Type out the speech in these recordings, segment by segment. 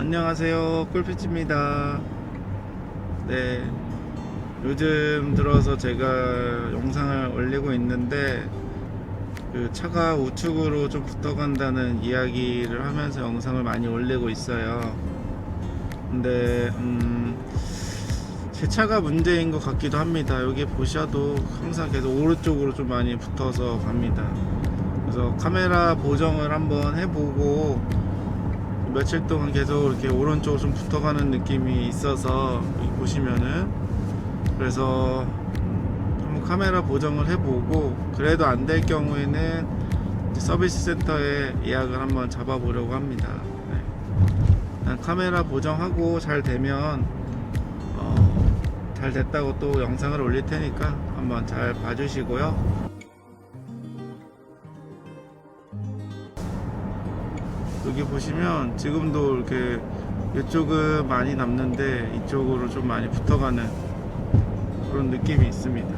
안녕하세요. 꿀피치입니다. 네. 요즘 들어서 제가 영상을 올리고 있는데 그 차가 우측으로 좀 붙어간다는 이야기를 하면서 영상을 많이 올리고 있어요. 근데 음, 제 차가 문제인 것 같기도 합니다. 여기 보셔도 항상 계속 오른쪽으로 좀 많이 붙어서 갑니다. 그래서 카메라 보정을 한번 해보고 며칠 동안 계속 이렇게 오른쪽으로 좀 붙어가는 느낌이 있어서 보시면은 그래서 한번 카메라 보정을 해보고 그래도 안 될 경우에는 서비스 센터에 예약을 한번 잡아보려고 합니다. 네. 카메라 보정하고 잘 되면 어, 잘 됐다고 또 영상을 올릴 테니까 한번 잘 봐주시고요. 여기 보시면 지금도 이렇게 이쪽은 많이 남는데 이쪽으로 좀 많이 붙어가는 그런 느낌이 있습니다.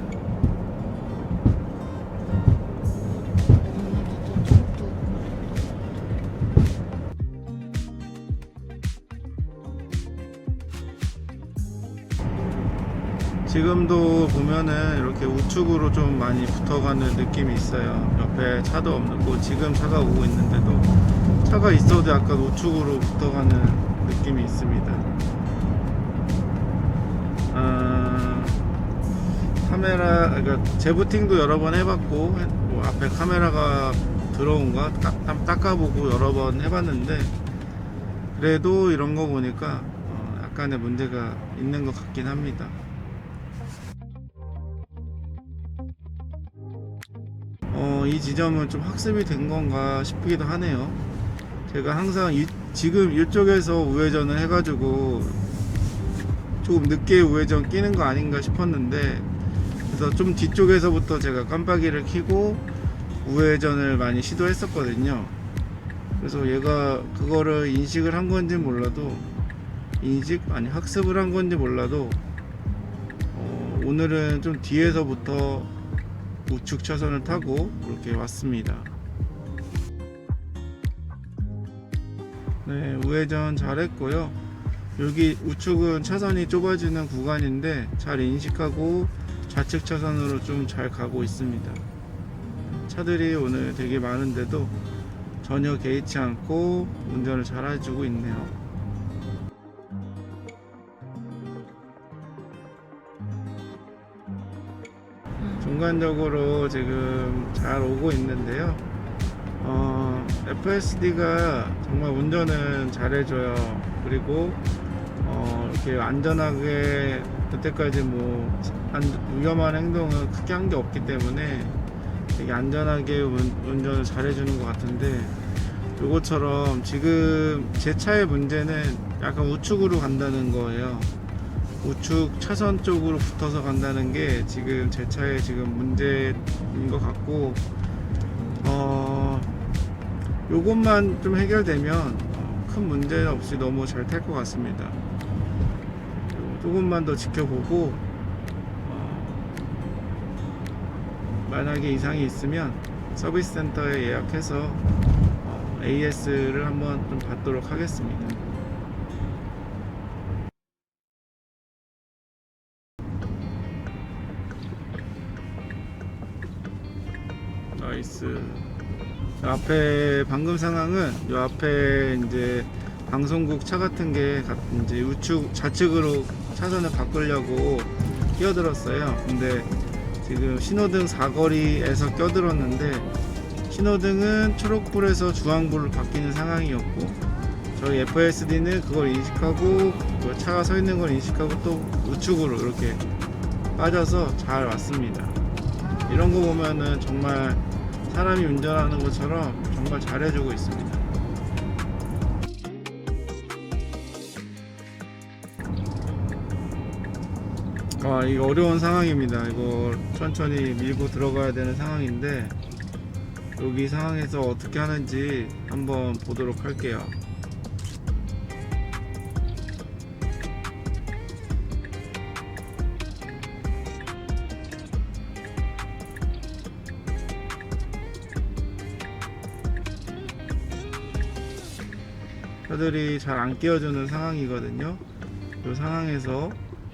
지금도 보면은 이렇게 우측으로 좀 많이 붙어가는 느낌이 있어요. 옆에 차도 없고 지금 차가 오고 있는데도 차가 있어도 약간 우측으로 붙어가는 느낌이 있습니다. 아, 카메라, 그러니까 재부팅도 여러 번 해봤고 뭐 앞에 카메라가 들어온 거 딱- 닦아보고 여러 번 해봤는데 그래도 이런 거 보니까 어, 약간의 문제가 있는 것 같긴 합니다. 어, 이 지점은 좀 학습이 된 건가 싶기도 하네요. 제가 항상 이, 지금 이쪽에서 우회전을 해가지고 조금 늦게 우회전 끼는 거 아닌가 싶었는데 그래서 좀 뒤쪽에서부터 제가 깜빡이를 켜고 우회전을 많이 시도했었거든요. 그래서 얘가 그거를 인식을 한 건지 몰라도 인식 아니 학습을 한 건지 몰라도 어, 오늘은 좀 뒤에서부터 우측 차선을 타고 이렇게 왔습니다. 네, 우회전 잘했고요. 여기 우측은 차선이 좁아지는 구간인데 잘 인식하고 좌측 차선으로 좀 잘 가고 있습니다. 차들이 오늘 되게 많은데도 전혀 개의치 않고 운전을 잘 해주고 있네요. 중간적으로 지금 잘 오고 있는데요. 어, FSD가 정말 운전은 잘해줘요. 그리고 어, 이렇게 안전하게 그때까지 뭐 안- 위험한 행동은 크게 한 게 없기 때문에 되게 안전하게 운, 운전을 잘해주는 것 같은데 요것처럼 지금 제 차의 문제는 약간 우측으로 간다는 거예요. 우측 차선 쪽으로 붙어서 간다는 게 지금 제 차의 지금 문제인 것 같고 어 요것만 좀 해결되면 어, 큰 문제 없이 너무 잘 탈 것 같습니다. 요- 조금만 더 지켜보고 어, 만약에 이상이 있으면 서비스 센터에 예약해서 어, AS를 한번 좀 받도록 하겠습니다. 앞에 방금 상황은 요 앞에 이제 방송국 차 같은 게 가- 이제 우측 좌측으로 차선을 바꾸려고 끼어들었어요. 근데 지금 신호등 사거리에서 껴들었는데 신호등은 초록불에서 주황불로 바뀌는 상황이었고 저희 FSD는 그걸 인식하고 그 차가 서 있는 걸 인식하고 또 우측으로 이렇게 빠져서 잘 왔습니다. 이런 거 보면은 정말 사람이 운전하는 것처럼 정말 잘해주고 있습니다. 아, 이거 어려운 상황입니다. 이거 천천히 밀고 들어가야 되는 상황인데 여기 상황에서 어떻게 하는지 한번 보도록 할게요. 차들이 잘 안 끼워주는 상황이거든요. 이 상황에서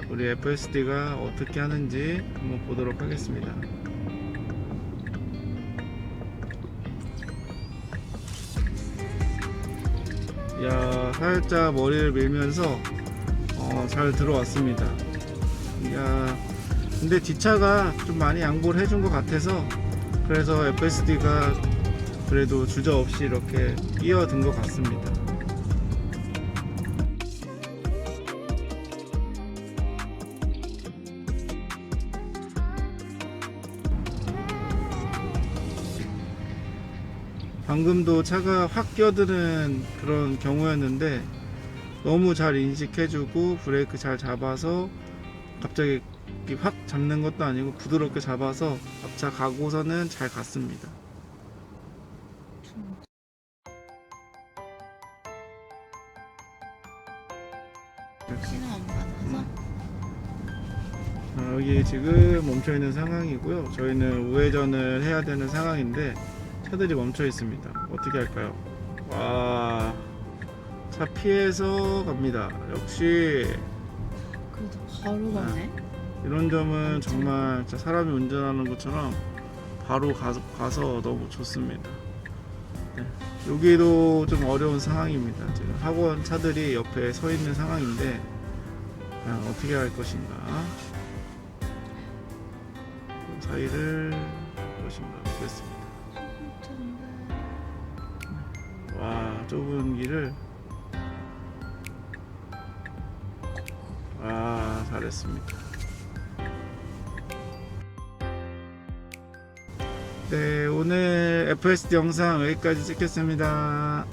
우리 FSD가 어떻게 하는지 한번 보도록 하겠습니다. 야 살짝 머리를 밀면서 어, 잘 들어왔습니다. 야 근데 뒷차가 좀 많이 양보를 해준 것 같아서 그래서 FSD가 그래도 주저없이 이렇게 끼어든 것 같습니다. 방금도 차가 확 끼어드는 그런 경우였는데 너무 잘 인식해주고 브레이크 잘 잡아서 갑자기 확 잡는 것도 아니고 부드럽게 잡아서 앞차 가고서는 잘 갔습니다. 신호 안 받아서 아, 여기 지금 멈춰 있는 상황이고요. 저희는 우회전을 해야 되는 상황인데 차들이 멈춰 있습니다. 어떻게 할까요? 와, 차 피해서 갑니다. 역시 그래도 바로 가네. 이런 점은 정말 진짜 사람이 운전하는 것처럼 바로 가서, 가서 너무 좋습니다. 네. 여기도 좀 어려운 상황입니다. 지금 학원 차들이 옆에 서 있는 상황인데 과연 어떻게 할 것인가? 그 사이를 할 것인가 보겠습니다. 좁은 길을 와 잘했습니다. 네 오늘 FSD 영상 여기까지 찍겠습니다.